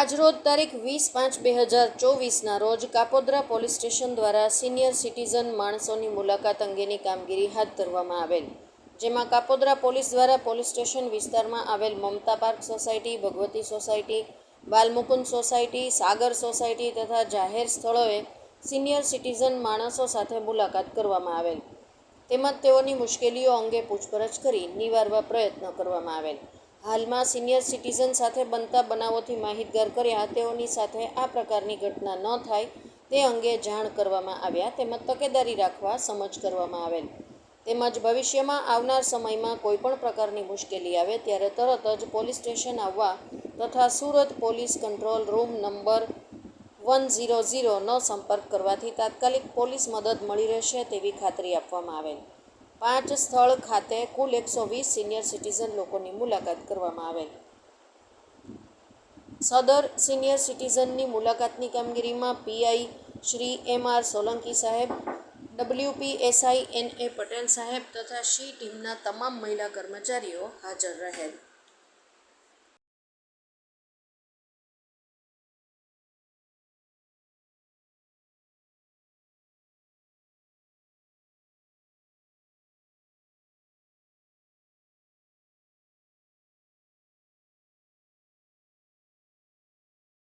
આજરોજ તારીખ વીસ પાંચ બે હજાર ચોવીસના રોજ કાપોદ્રા પોલીસ સ્ટેશન દ્વારા સિનિયર સિટીઝન માણસોની મુલાકાત અંગેની કામગીરી હાથ ધરવામાં આવેલ, જેમાં કાપોદ્રા પોલીસ દ્વારા પોલીસ સ્ટેશન વિસ્તારમાં આવેલ Mamta park society, Bhagwati society, Balmukund society, Sagar society તથા જાહેર સ્થળોએ સિનિયર સિટીઝન માણસો સાથે મુલાકાત કરવામાં આવેલ. તેમજ તેઓની મુશ્કેલીઓ અંગે પૂછપરછ કરી નિવારવા પ્રયત્ન કરવામાં આવેલ. હાલમાં સિનિયર સિટીઝન સાથે બનતા બનાવોથી માહિતગાર કર્યા તેઓની સાથે આ પ્રકારની ઘટના ન થાય તે અંગે જાણ કરવામાં આવ્યા તેમજ તકેદારી રાખવા સમજ કરવામાં આવેલ. તેમજ ભવિષ્યમાં આવનાર સમયમાં કોઈપણ પ્રકારની મુશ્કેલી આવે ત્યારે તરત જ પોલીસ સ્ટેશન આવવા તથા Surat police control room number one zero ઝીરોનો સંપર્ક કરવાથી તાત્કાલિક પોલીસ મદદ મળી રહેશે તેવી ખાતરી આપવામાં આવેલ. પાંચ સ્થળ ખાતે કુલ એકસો વીસ સિનિયર સિટીઝન લોકોની મુલાકાત કરવામાં આવેલ. સદર સિનિયર સિટીઝનની મુલાકાતની કામગીરીમાં PI Shri M R Solanki સાહેબ W P S I N A Patel સાહેબ તથા શી ટીમના તમામ મહિલા કર્મચારીઓ હાજર રહેલ.